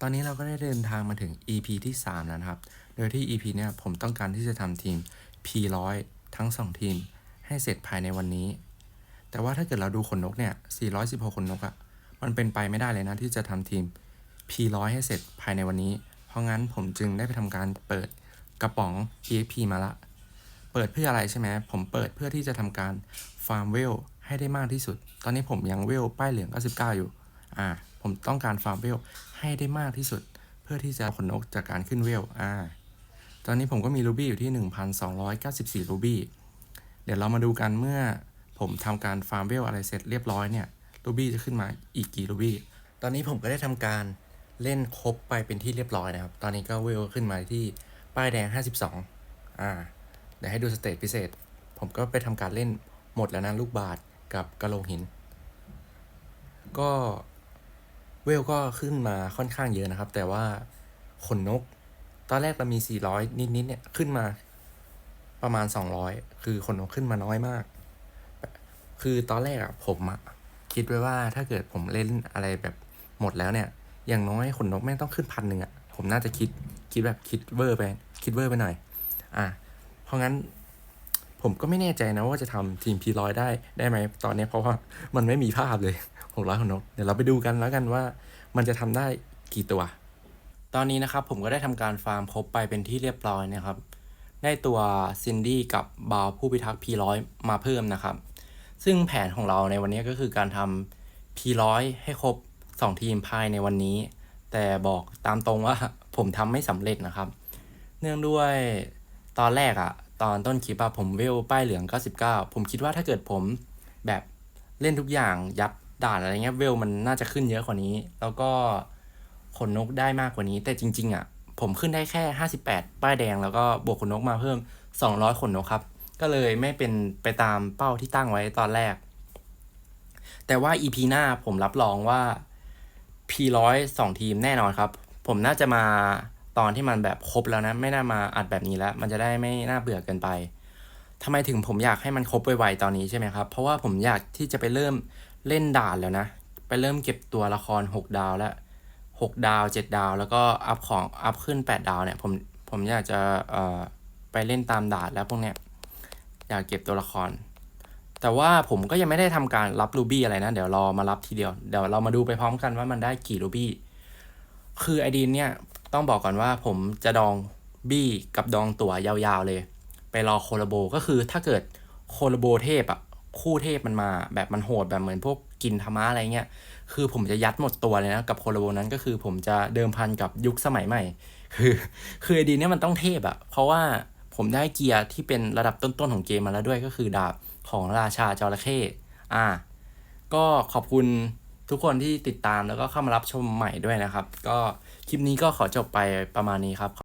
ตอนนี้เราก็ได้เดินทางมาถึง EP ที่ 3 แล้วนะครับ โดยที่ EP เนี่ยผมต้องการที่จะทำทีม P100 ทั้ง 2 ทีม ให้เสร็จภายในวันนี้ แต่ว่าถ้าเกิดเราดูขนนกเนี่ย 416 ขนนกอะ่ะ มันเป็นไปไม่ได้เลยนะที่จะทำทีม P100 ให้เสร็จภายในวันนี้ เพราะงั้นผมจึงได้ไปทำการเปิดกระป๋อง EXP มาละ เปิดเพื่ออะไรใช่ไหม ผมเปิดเพื่อที่จะทำการฟาร์มเวลให้ได้มากที่สุด ตอนนี้ผมยังเวลป้ายเหลือง99อยู่ อ่า ผมต้องการฟาร์มเวลให้ได้มากที่สุด เพื่อที่จะขนนกจากการขึ้นเวลอ่าตอนนี้ผมก็มีรูบี้อยู่ที่ 1,294รูบี้เดี๋ยวเรามาดูกันเมื่อผมทำการฟาร์มเวลอะไรเสร็จเรียบร้อยเนี่ยรูบี้จะขึ้นมาอีกกี่รูบี้ตอนนี้ผมก็ได้ทำการเล่นครบไปเป็นที่เรียบร้อยนะครับ ตอนนี้ก็เวลขึ้นมาที่ป้ายแดง 52 อ่า เดี๋ยวให้ดูสเตจพิเศษ ผมก็ไปทำการเล่นหมดแล้วนะลูกบาทกับกระโหลกหิน ก็ เวลก็ขึ้นมาค่อนข้างเยอะนะครับ แต่ว่าขนนก ตอนแรกเรามี 400 นิดๆเนี่ยขึ้นมาประมาณ 200 คือขนนกขึ้นมาน้อยมาก คือตอนแรกอะผมอะคิดไว้ว่าถ้าเกิดผมเล่นอะไรแบบหมดแล้วเนี่ย อย่างน้อยขนนกแม่งต้องขึ้นพันหนึ่งอะผมน่าจะคิดคิดแบบคิดเวอร์ไปคิดเวอร์ไปหน่อย อะเพราะงั้น ผมก็ไม่แน่ใจนะว่าจะทำทีมพีร้อยได้ได้ไหมตอนนี้เพราะว่ามันไม่มีภาพเลยหกร้อยของนกเดี๋ยวเราไปดูกันแล้วกันว่า มันจะทำได้กี่ตัว ตอนนี้นะครับผมก็ได้ทำการฟาร์มครบไปเป็นที่เรียบร้อยนะครับ ได้ตัวซินดี้กับบาวผู้พิทักษ์พีร้อยมาเพิ่มนะครับ ซึ่งแผนของเราในวันนี้ก็คือการทำพีร้อยให้ครบ 2 ทีมภายในวันนี้ แต่บอกตามตรงว่าผมทำไม่สำเร็จนะครับ เนื่องด้วยตอนแรกอะ ตอนต้นคลิปอะผมเวลป้ายเหลือง 99 ผมคิดว่าถ้าเกิดผมแบบเล่นทุกอย่างยับด่านอะไรเงี้ยเวลมันน่าจะขึ้นเยอะกว่านี้ แล้วก็ขนนกได้มากกว่านี้ แต่จริง ๆอะผมขึ้นได้แค่ 58 ป้ายแดงแล้วก็บวกขนนกมาเพิ่ม 200 ขนนกครับ ก็เลยไม่เป็นไปตามเป้าที่ตั้งไว้ตอนแรก แต่ว่า EP หน้าผมรับรองว่า P100 สองทีมแน่นอนครับ ผมน่าจะมา ตอนที่มันแบบครบแล้วนะ ไม่น่ามาอัดแบบนี้แล้ว มันจะได้ไม่น่าเบื่อเกินไปทำไมถึงผมอยากให้มันครบไวๆตอนนี้ใช่ไหมครับ เพราะว่าผมอยากที่จะไปเริ่มเล่นด่านแล้วนะ ไปเริ่มเก็บตัวละคร 6 ดาวแล้ว6ดาว 7 ดาว แล้วก็อัพของอัพขึ้น 8 ดาวเนี่ยผมผมอยากจะเอ่อไปเล่นตามด่านแล้วพวกเนี้ยอยากเก็บตัวละคร แต่ว่าผมก็ยังไม่ได้ทำการรับรูบี้อะไรนะ เดี๋ยวรอมารับทีเดียว เดี๋ยวเรามาดูไปพร้อมกันว่ามันได้กี่รูบี้ คือไอดีนเนี่ย ต้องบอกก่อนว่าผมจะดองบี้กับดองตั๋วยาวๆเลย ไปรอโคลาโบก็คือถ้าเกิดโคลาโบเทพอะคู่เทพมันมาแบบมันโหดแบบเหมือนพวกกินธรรมะอะไรเงี้ยคือผมจะยัดหมดตัวเลยนะกับโคลาโบนั้นก็คือผมจะเดิมพันกับยุคสมัยใหม่ คือคือไอดีเนี่ยมันต้องเทพอะเพราะว่าผมได้เกียร์ที่เป็นระดับต้นๆของเกมมาแล้วด้วยก็คือดาบของราชาจระเข้อ่า ก็ขอบคุณ ทุกคนที่ติดตามแล้วก็เข้ามารับชมใหม่ด้วยนะครับ ก็คลิปนี้ก็ขอจบไปประมาณนี้ครับ